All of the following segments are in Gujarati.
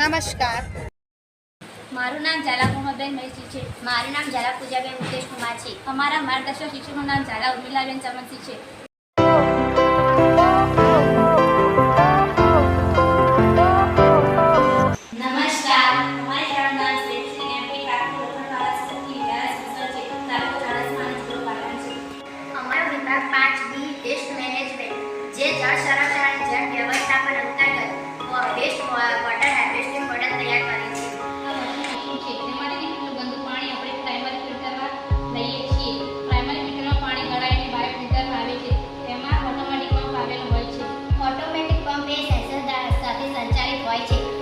નમસ્કાર. મારું નામ ઝાલા મોહબેન મહેશજી છે. મારું નામ ઝાલા પૂજાબેન મુકેશ કુમાર છે. અમારા માર્ગદર્શક શિક્ષકનું નામ ઝાલા ઉર્મિલાબેન ચમનસિંહ છે. જે જળ સંરક્ષણ જળ વ્યવસ્થાપન અંતર્ગત બેસ્ટ K.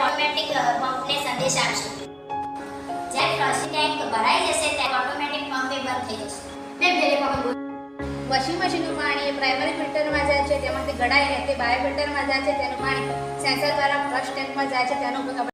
આદેશ આપશો. જ્યારે ફ્લશિંગ ટાઈમ ભરાઈ જશે, ત્યારે ઓટોમેટિક પંપ બંધ થઈ જશે. મેં ભેરે પંપ વોશિંગ મશીનનું પાણી એ પ્રાઇમરી ફિલ્ટરમાં જાય છે, તેમાંથી ગળાઈને તે બાયો ફિલ્ટરમાં જાય છે, તેનું પાણી સેન્સર દ્વારા ફ્લશ ટેન્કમાં જાય છે, તેનો